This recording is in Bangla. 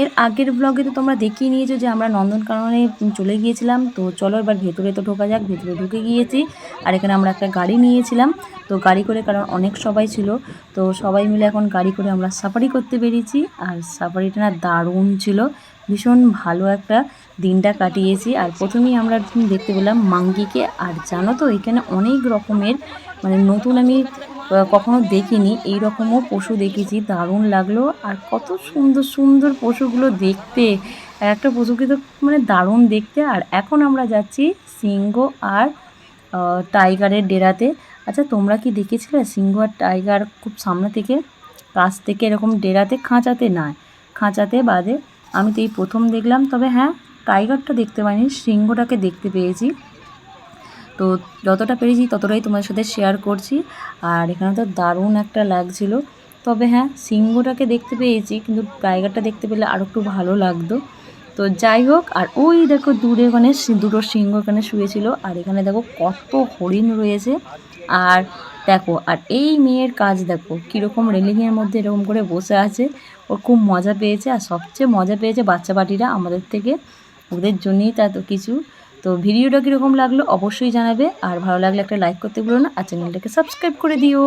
এর আগের ব্লগে তো তোমরা দেখিয়ে নিয়েছো যে আমরা নন্দনকাননে চলে গিয়েছিলাম। তো চলো এবার ভেতরে তো ঢোকা যাক, ভেতরে ঢুকে গিয়েছি। আর এখানে আমরা একটা গাড়ি নিয়েছিলাম। তো গাড়ি করে, কারণ অনেক সবাই ছিল, তো সবাই মিলে এখন গাড়ি করে আমরা সাফারি করতে বেরিয়েছি। আর সাফারিটা না দারুণ ছিল, ভীষণ ভালো একটা দিনটা কাটিয়েছি। আর প্রথমেই আমরা দেখতে পেলাম মাঙ্গিকে। আর জানো তো, এখানে অনেক রকমের মানে নতুন আমি কখনো দেখিনি। এই রকমও পশু দেখেছি, দারুণ লাগল। আর কত সুন্দর সুন্দর পশুগুলো দেখতে। একটা পশুকে তো মানে দারুণ দেখতে। আর এখন আমরা যাচ্ছি সিংহ আর টাইগারের ডেরাতে। আচ্ছা তোমরা কি দেখেছিলে? সিংহ আর টাইগার খুব সামনে থেকে, কাছ থেকে এরকম ডেরাতে, খাঁচাতে না খাঁচাতে বাদে আমি তো এই প্রথম দেখলাম। তবে হ্যাঁ টাইগারটা দেখতে পাইনি, সিংহটাকে দেখতে পেয়েছি। তো যতটা পেরেছি ততটাই তোমাদের সাথে শেয়ার করছি। আর এখানে তো দারুণ একটা লাগছিল তবে হ্যাঁ সিংহটাকে দেখতে পেয়েছি, কিন্তু টাইগারটা দেখতে পেলে আরও একটু ভালো লাগতো। তো যাই হোক, আর ওই দেখো দূরে ওখানে দুটো সিংহ ওখানে শুয়েছিল। আর এখানে দেখো কত হরিণ রয়েছে। আর দেখো, আর এই মেয়ের কাজ দেখো, কীরকম রেলিংয়ের মধ্যে এরকম করে বসে আছে। ওর খুব মজা পেয়েছে, আর সবচেয়ে মজা পেয়েছে বাচ্চা পাটিরা আমাদের থেকে। ওদের জন্যই তা তো কিছু। তো ভিডিওটা কীরকম লাগল অবশ্যই জানাবে। আর ভালো লাগলে একটা লাইক করতে ভুলো না। আর চ্যানেলটাকে সাবস্ক্রাইব করে দিও।